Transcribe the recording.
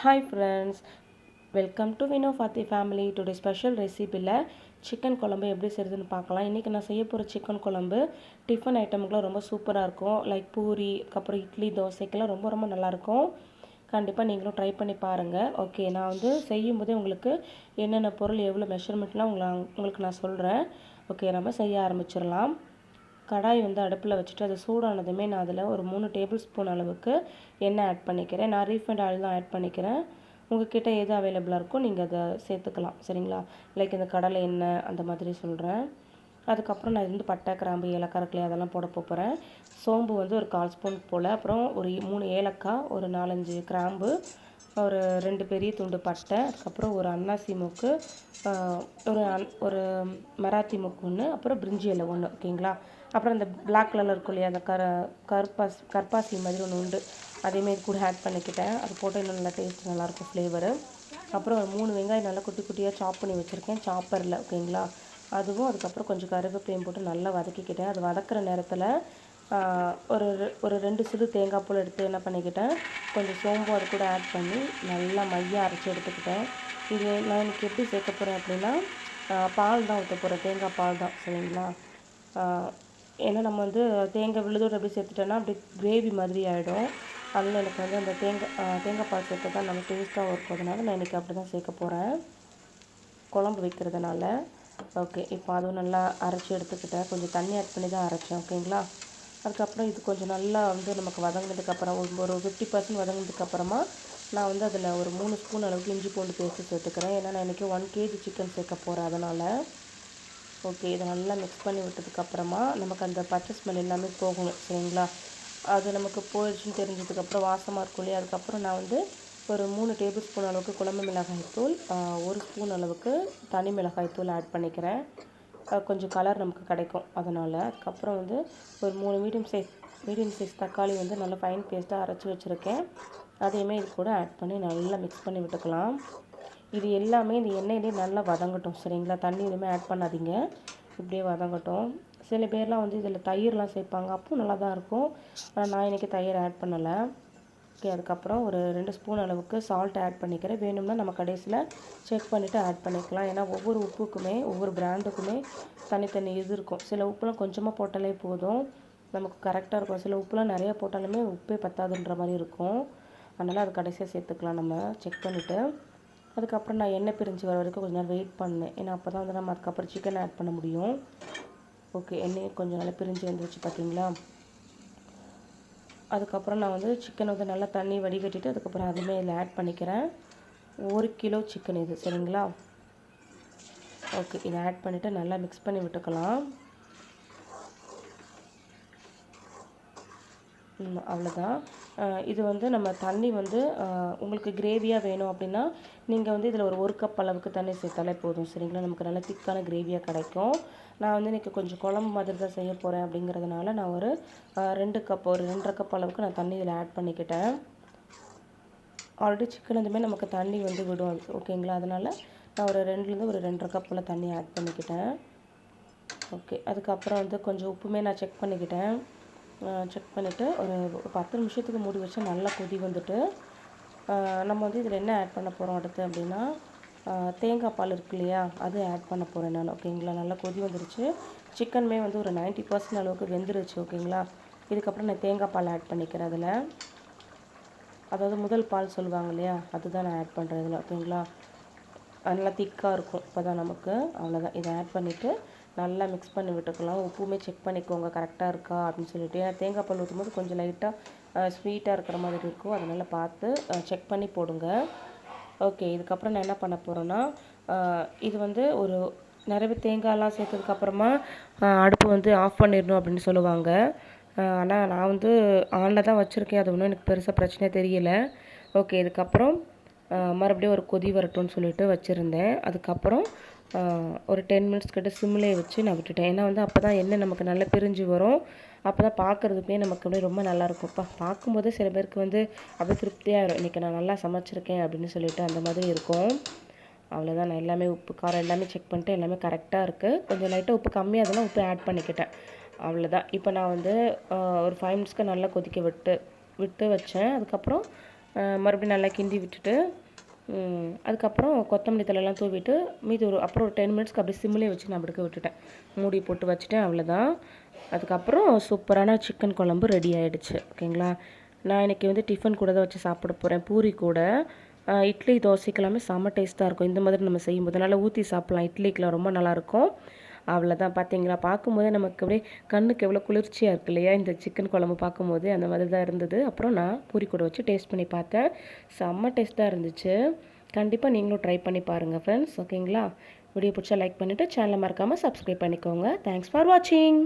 Hi friends welcome to Vino Fathi family today special ரெசிபியில் chicken குழம்பு எப்படி செய்யுதுன்னு பார்க்கலாம். இன்றைக்கி நான் செய்ய போகிற சிக்கன் குழம்பு டிஃபன் ஐட்டமுக்குலாம் ரொம்ப சூப்பராக இருக்கும். லைக் பூரி அப்புறம் இட்லி தோசைக்கெல்லாம் ரொம்ப ரொம்ப நல்லாயிருக்கும். கண்டிப்பாக நீங்களும் ட்ரை பண்ணி பாருங்கள் ஓகே நான் வந்து செய்யும்போதே உங்களுக்கு என்னென்ன பொருள் எவ்வளோ மெஷர்மெண்ட்லாம் உங்களை உங்களுக்கு நான் சொல்கிறேன் ஓகே நம்ம செய்ய ஆரம்பிச்சிடலாம். கடாய் வந்து அடுப்பில் வச்சுட்டு அது சூடானதுமே நான் அதில் ஒரு மூணு டேபிள் ஸ்பூன் அளவுக்கு எண்ணெய் ஆட் பண்ணிக்கிறேன். நான் ரீஃபைண்ட் ஆயில் தான் ஆட் பண்ணிக்கிறேன். உங்ககிட்ட எது அவைலபிளாக இருக்கோ நீங்கள் அதை சேர்த்துக்கலாம். சரிங்களா? லைக் இந்த கடலை எண்ணெய் அந்த மாதிரி சொல்கிறேன் அதுக்கப்புறம் நான் வந்து பட்டை கிராம்பு ஏலக்காய் அதெல்லாம் போட போகிறேன் சோம்பு வந்து ஒரு கால் ஸ்பூன் போல். அப்புறம் ஒரு மூணு ஏலக்காய் ஒரு நாலஞ்சு கிராம்பு ஒரு ரெண்டு பெரிய துண்டு பட்டை அதுக்கப்புறம் ஒரு அன்னாசி மூக்கு ஒரு அன் ஒரு மராத்தி மூக்கு ஒன்று அப்புறம் பிரிஞ்சி இலை ஒன்று ஓகேங்களா? அப்புறம் அந்த பிளாக் கலரில் இருக்கும் இல்லையா அந்த கர கருப்பாஸ் கற்பாசி மாதிரி ஒன்று உண்டு. அதேமாரி கூட ஆட் பண்ணிக்கிட்டேன். அது போட்டு இன்னும் நல்லா டேஸ்ட் நல்லாயிருக்கும் ஃப்ளேவரு அப்புறம் ஒரு மூணு வெங்காயம் நல்லா குட்டி குட்டியாக சாப் பண்ணி வச்சுருக்கேன் சாப்பரில் ஓகேங்களா? அதுவும் அதுக்கப்புறம் கொஞ்சம் கருவேப்பிலையும் போட்டு நல்லா வதக்கிக்கிட்டேன். அது வதக்கிற நேரத்தில் ஒரு ஒரு ரெண்டு சிறு தேங்காய் பூல் எடுத்து என்ன பண்ணிக்கிட்டேன் கொஞ்சம் சோம்பு அது கூட ஆட் பண்ணி நல்லா மையம் அரைச்சி எடுத்துக்கிட்டேன். இது நான் இன்றைக்கி எப்படி சேர்க்க போகிறேன் அப்படின்னா பால் தான் ஊற்ற போகிறேன் தேங்காய் பால் தான் சரிங்களா? ஏன்னா நம்ம வந்து தேங்காய் விழுதோடு எப்படி சேர்த்துட்டோன்னா அப்படி கிரேவி மாதிரி ஆகிடும் அதில் எனக்கு வந்து அந்த தேங்காய் தேங்காய் பால் சேர்த்து தான் நம்ம டேஸ்ட்டாக இருக்கும். அதனால நான் இன்றைக்கி அப்படி தான் சேர்க்க போகிறேன் குழம்பு வைக்கிறதுனால. ஓகே இப்போ அதுவும் நல்லா அரைச்சி எடுத்துக்கிட்டேன். கொஞ்சம் தண்ணி ஆட் பண்ணி தான் அரைச்சேன் ஓகேங்களா? அதுக்கப்புறம் இது கொஞ்சம் நல்லா வந்து நமக்கு வதங்கினதுக்கப்புறம் ஒரு ஃபிஃப்டி பர்சன்ட் வதங்கினதுக்கப்புறமா நான் வந்து அதில் ஒரு மூணு ஸ்பூன் அளவுக்கு இஞ்சி பூண்டு பேஸ்ட்டு சேர்த்துக்கிறேன். ஏன்னா நான் இன்றைக்கி ஒன் கேஜி சிக்கன் சேர்க்க போகிறேன் அதனால் ஓகே இதை நல்லா மிக்ஸ் பண்ணி விட்டதுக்கப்புறமா நமக்கு அந்த பச்சை ஸ்மெல் எல்லாமே போகணும். சரிங்களா? அது நமக்கு போயிடுச்சுன்னு தெரிஞ்சதுக்கப்புறம் வாசமாக இருக்கும் இல்லையா? அதுக்கப்புறம் நான் வந்து ஒரு மூணு டேபிள் ஸ்பூன் அளவுக்கு குழம்பு மிளகாய் தூள் ஒரு ஸ்பூன் அளவுக்கு தனி மிளகாய் தூள் ஆட் பண்ணிக்கிறேன். கொஞ்சம் கலர் நமக்கு கிடைக்கும். அதனால் அதுக்கப்புறம் வந்து ஒரு மூணு மீடியம் சைஸ் மீடியம் சைஸ் தக்காளி வந்து நல்லா ஃபைன் பேஸ்ட்டாக அரைச்சி வச்சுருக்கேன். அதையுமே இது கூட ஆட் பண்ணி நல்லா மிக்ஸ் பண்ணி விட்டுக்கலாம். இது எல்லாமே இந்த எண்ணெயிலே நல்லா வதங்கட்டும் சரிங்களா? தண்ணி எதுவுமே ஆட் பண்ணாதீங்க. இப்படியே வதங்கட்டும். சில பேர்லாம் வந்து இதில் தயிர்லாம் சேர்ப்பாங்க. அப்போ நல்லா தான் இருக்கும். ஆனால் நான் இன்றைக்கி தயிர் ஆட் பண்ணலை. ஓகே அதுக்கப்புறம் ஒரு ரெண்டு ஸ்பூன் அளவுக்கு சால்ட் ஆட் பண்ணிக்கிறேன். வேணும்னா நம்ம கடைசியில் செக் பண்ணிவிட்டு ஆட் பண்ணிக்கலாம். ஏன்னா ஒவ்வொரு உப்புக்குமே ஒவ்வொரு பிராண்டுக்குமே தனித்தனி இது இருக்கும். சில உப்புலாம் கொஞ்சமாக போட்டாலே போதும். நமக்கு கரெக்டாக இருக்கும். சில உப்புலாம் நிறைய போட்டாலுமே உப்பே பத்தாதுன்ற மாதிரி இருக்கும். அதனால் அது கடைசியாக சேர்த்துக்கலாம் நம்ம. செக் பண்ணிவிட்டு அதுக்கப்புறம் நான் எண்ணெய் பிரிஞ்சு வர வரைக்கும் கொஞ்சம் நேரம் வெயிட் பண்ணேன். ஏன்னா அப்போ தான் வந்து நம்ம அதுக்கப்புறம் சிக்கன் ஆட் பண்ண முடியும். ஓகே எண்ணெய் கொஞ்சம் நல்லா பிரிஞ்சு வந்துருச்சு பார்த்தீங்களா அதுக்கப்புறம் நான் வந்து சிக்கன் வந்து நல்லா தண்ணி வடிகட்டிட்டு அதுக்கப்புறம் அதுவுமே இதில் ஆட் பண்ணிக்கிறேன். ஒரு கிலோ சிக்கன் இது சரிங்களா? ஓகே இதை ஆட் பண்ணிவிட்டு நல்லா மிக்ஸ் பண்ணி விட்டுக்கலாம். அவ்வளோதான் இது வந்து நம்ம தண்ணி வந்து உங்களுக்கு கிரேவியாக வேணும் அப்படின்னா நீங்கள் வந்து இதில் ஒரு ஒரு கப் அளவுக்கு தண்ணி சேர்த்தாலே போதும் சரிங்களா? நமக்கு நல்ல திக்கான கிரேவியாக கிடைக்கும். நான் வந்து இன்றைக்கி கொஞ்சம் குழம்பு மாதிரி தான் செய்ய போகிறேன் அப்படிங்கிறதுனால நான் ஒரு ரெண்டு கப் ஒரு ரெண்டரை கப் அளவுக்கு நான் தண்ணி இதில் ஆட் பண்ணிக்கிட்டேன். ஆல்ரெடி சிக்கன் இதுமே நமக்கு தண்ணி வந்து விடும் ஓகேங்களா? அதனால் நான் ஒரு ரெண்டுலேருந்து ஒரு ரெண்டரை கப்பில் தண்ணி ஆட் பண்ணிக்கிட்டேன். ஓகே அதுக்கப்புறம் வந்து கொஞ்சம் உப்புமே நான் செக் பண்ணிக்கிட்டேன். செக் பண்ணிவிட்டு ஒரு பத்து நிமிஷத்துக்கு மூடி வச்சு நல்லா கொதி வந்துட்டு நம்ம வந்து இதில் என்ன ஆட் பண்ண போகிறோம் அடுத்து அப்படின்னா தேங்காய் பால் இருக்கு இல்லையா அது ஆட் பண்ண போகிறேன் நான் ஓகேங்களா நல்லா கொதி வந்துருச்சு. சிக்கனுமே வந்து ஒரு நைன்ட்டி பர்சன்ட் அளவுக்கு வெந்துருச்சு ஓகேங்களா இதுக்கப்புறம் நான் தேங்காய் பால் ஆட் பண்ணிக்கிறேன் அதில். அதாவது முதல் பால் சொல்லுவாங்க இல்லையா அதுதான் நான் ஆட் பண்ணுறேன் இதில் ஓகேங்களா நல்லா திக்காக இருக்கும் இப்போ தான் நமக்கு. அவ்வளோதான் இதை ஆட் பண்ணிவிட்டு நல்லா மிக்ஸ் பண்ணி விட்டுக்கலாம். உப்புமே செக் பண்ணிக்கோங்க. கரெக்டாக இருக்கா? அப்படின்னு சொல்லிட்டு. ஏன்னா தேங்காய் பால் ஊற்றும் போது கொஞ்சம் லைட்டாக ஸ்வீட்டாக இருக்கிற மாதிரி இருக்கும். அதனால் பார்த்து செக் பண்ணி போடுங்க. ஓகே இதுக்கப்புறம் நான் என்ன பண்ண போகிறேன்னா இது வந்து ஒரு நிறைய தேங்காயெலாம் சேர்த்ததுக்கப்புறமா அடுப்பு வந்து ஆஃப் பண்ணிடணும் அப்படின்னு சொல்லுவாங்க. ஆனால் நான் வந்து ஆனில் தான் வச்சுருக்கேன். அது ஒன்றும் எனக்கு பெருசாக பிரச்சனை தெரியல. ஓகே இதுக்கப்புறம் மறுபடியும் ஒரு கொதி வரட்டும்னு சொல்லிட்டு வச்சுருந்தேன். அதுக்கப்புறம் ஒரு டென் மினிட்ஸ் கிட்ட சிம்லேயே வச்சு நான் விட்டுட்டேன். ஏன்னா வந்து அப்போ தான் எண்ணெய் நமக்கு நல்லா பிரிஞ்சு வரும். அப்போ தான் பார்க்குறதுக்குமே நமக்கு அப்படியே ரொம்ப நல்லாயிருக்கும்ப்பா பார்க்கும்போதே சில பேருக்கு வந்து அப்படியே திருப்தியாக இன்றைக்கி நான் நல்லா சமைச்சிருக்கேன் அப்படின்னு சொல்லிட்டு அந்த மாதிரி இருக்கும். அவ்வளோதான் நான் எல்லாமே உப்பு காரம் எல்லாமே செக் பண்ணிட்டு எல்லாமே கரெக்டாக இருக்குது கொஞ்சம் லைட்டாக உப்பு கம்மியாக இருந்தால் உப்பு ஆட் பண்ணிக்கிட்டேன். அவ்வளோதான் இப்போ நான் வந்து ஒரு ஃபைவ் மினிட்ஸ்க்கு நல்லா கொதிக்க விட்டு விட்டு வச்சேன். அதுக்கப்புறம் மறுபடியும் நல்லா கிண்டி விட்டுட்டு அதுக்கப்புறம் கொத்தமல்லி தலையெல்லாம் தூவிட்டு மீதி ஒரு அப்புறம் ஒரு டென் மினிட்ஸ்க்கு அப்படியே சிம்மிலே வச்சு நான் அப்படிக்க விட்டுட்டேன். மூடி போட்டு வச்சுட்டேன் அவ்வளோதான் அதுக்கப்புறம் சூப்பரான சிக்கன் குழம்பு ரெடி ஆகிடுச்சு ஓகேங்களா? நான் இன்னைக்கு வந்து டிஃபன் கூட தான் வச்சு சாப்பிட போகிறேன் பூரி கூட. இட்லி இட்லி தோசைக்கெல்லாமே செம்ம டேஸ்ட்டாக இருக்கும். இந்த மாதிரி நம்ம செய்யும்போது நல்லா ஊற்றி சாப்பிட்லாம். இட்லிக்கெலாம் ரொம்ப நல்லாயிருக்கும் அவ்வளோதான் பார்த்தீங்களா பார்க்கும்போதே நமக்கு அப்படியே கண்ணுக்கு எவ்வளோ குளிர்ச்சியாக இருக்கு இல்லையா? இந்த சிக்கன் குழம்பு பார்க்கும்போது அந்த மாதிரி தான் இருந்தது. அப்புறம் நான் பூரி கூட வச்சு டேஸ்ட் பண்ணி பார்த்தேன். செம்ம டேஸ்ட்டாக இருந்துச்சு. கண்டிப்பாக நீங்களும் ட்ரை பண்ணி பாருங்கள் ஃப்ரெண்ட்ஸ் ஓகேங்களா வீடியோ பிடிச்சா லைக் பண்ணிவிட்டு சேனலை மறக்காமல் சப்ஸ்கிரைப் பண்ணிக்கோங்க. தேங்க்ஸ் ஃபார் வாட்சிங்